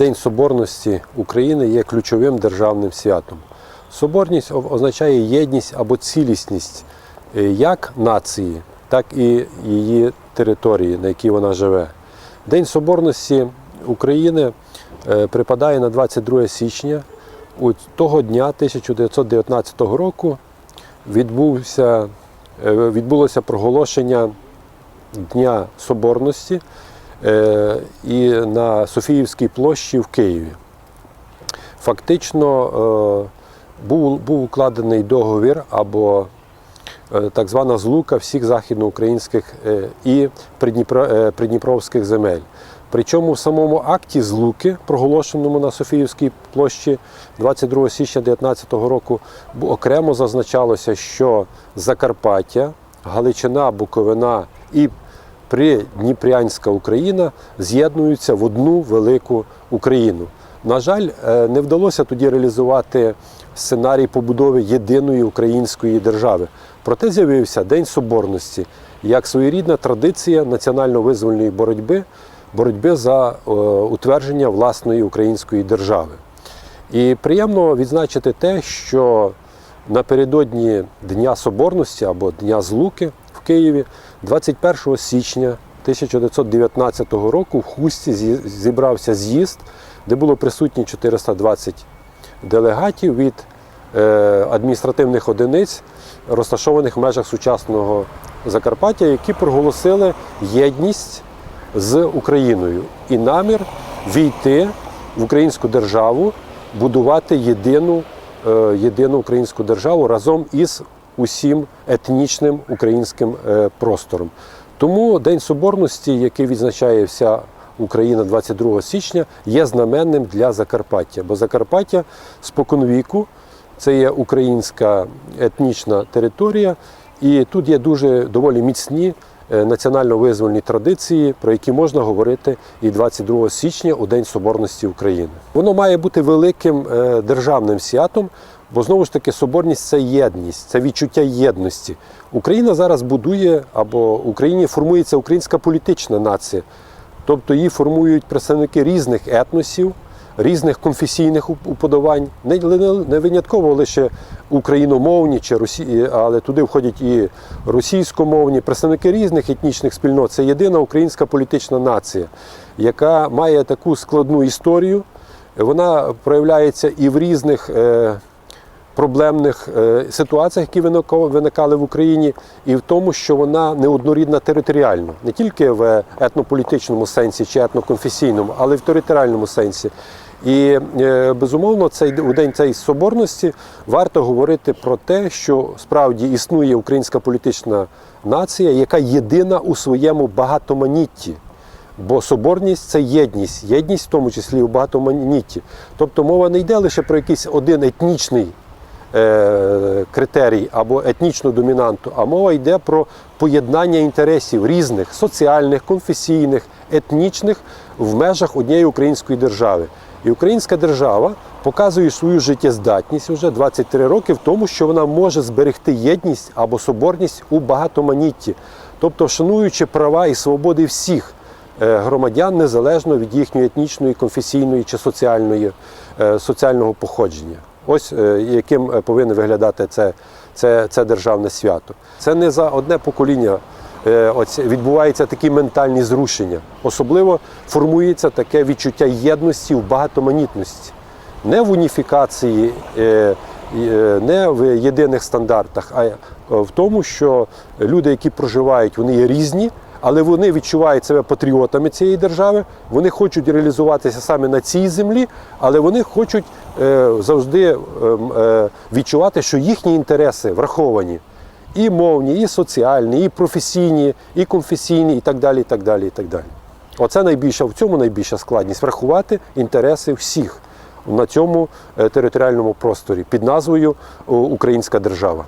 День Соборності України є ключовим державним святом. Соборність означає єдність або цілісність е, як нації, так і її території, на якій вона живе. День Соборності України е, припадає на 22 січня. У того дня 1919 року відбувся, е, відбулося проголошення Дня Соборності і на Софіївській площі в Києві. Фактично е, був, був укладений договір або е, так звана злука всіх західноукраїнських е, і е, придніпровських земель. Причому в самому акті злуки, проголошеному на Софіївській площі 22 січня 2019 року, окремо зазначалося, що Закарпаття, Галичина, Буковина і Придніпрянська Україна з'єднуються в одну велику Україну. На жаль, е, не вдалося тоді реалізувати сценарій побудови єдиної української держави. Проте з'явився День Соборності як своєрідна традиція національно-визвольної боротьби, боротьби за е, утвердження власної української держави. І приємно відзначити те, що напередодні Дня Соборності або Дня Злуки в Києві 21 січня 1919 року в Хусті зібрався з'їзд, де було присутні 420 делегатів від е, адміністративних одиниць, розташованих в межах сучасного Закарпаття, які проголосили єдність з Україною і намір війти в українську державу, будувати єдину, е, єдину українську державу разом із усім етнічним українським е, простором. Тому День Соборності, який відзначає вся Україна 22 січня, є знаменним для Закарпаття. Бо Закарпаття споконвіку це є українська етнічна територія, і тут є дуже доволі міцні е, національно-визвольні традиції, про які можна говорити і 22 січня у День Соборності України. Воно має бути великим е, державним святом, бо знову ж таки соборність це єдність, це відчуття єдності. Україна зараз будує або в Україні формується українська політична нація. Тобто її формують представники різних етносів, різних конфесійних уп- уподобань, не, не, не винятково лише україномовні, чи росі... але туди входять і російськомовні, представники різних етнічних спільнот. Це єдина українська політична нація, яка має таку складну історію. Вона проявляється і в різних. Е проблемних е, ситуаціях, які виникали в Україні, і в тому, що вона неоднорідна територіально, не тільки в етнополітичному сенсі чи етноконфесійному, але й в територіальному сенсі. І е, безумовно, цей у день цієї соборності варто говорити про те, що справді існує українська політична нація, яка єдина у своєму багатоманітті. Бо соборність це єдність, єдність в тому числі у багатоманітті. Тобто мова не йде лише про якийсь один етнічний критерій або етнічну домінанту, а мова йде про поєднання інтересів різних соціальних, конфесійних, етнічних в межах однієї української держави. І українська держава показує свою життєздатність вже 23 роки в тому, що вона може зберегти єдність або соборність у багатоманітті, тобто шануючи права і свободи всіх е, громадян незалежно від їхньої етнічної, конфесійної чи соціальної, е, соціального походження. Ось е, яким е, повинно виглядати це, це, це державне свято. Це не за одне покоління е, відбуваються такі ментальні зрушення. Особливо формується таке відчуття єдності в багатоманітності, не в уніфікації, не в єдиних стандартах, а в тому, що люди, які проживають, вони є різні. Але вони відчувають себе патріотами цієї держави, вони хочуть реалізуватися саме на цій землі, але вони хочуть е, завжди ем, е, відчувати, що їхні інтереси враховані і мовні, і соціальні, і професійні, і конфесійні, і так далі. і так далі, і так далі. Оце найбільша в цьому найбільша складність врахувати інтереси всіх на цьому е, територіальному просторі під назвою Українська держава.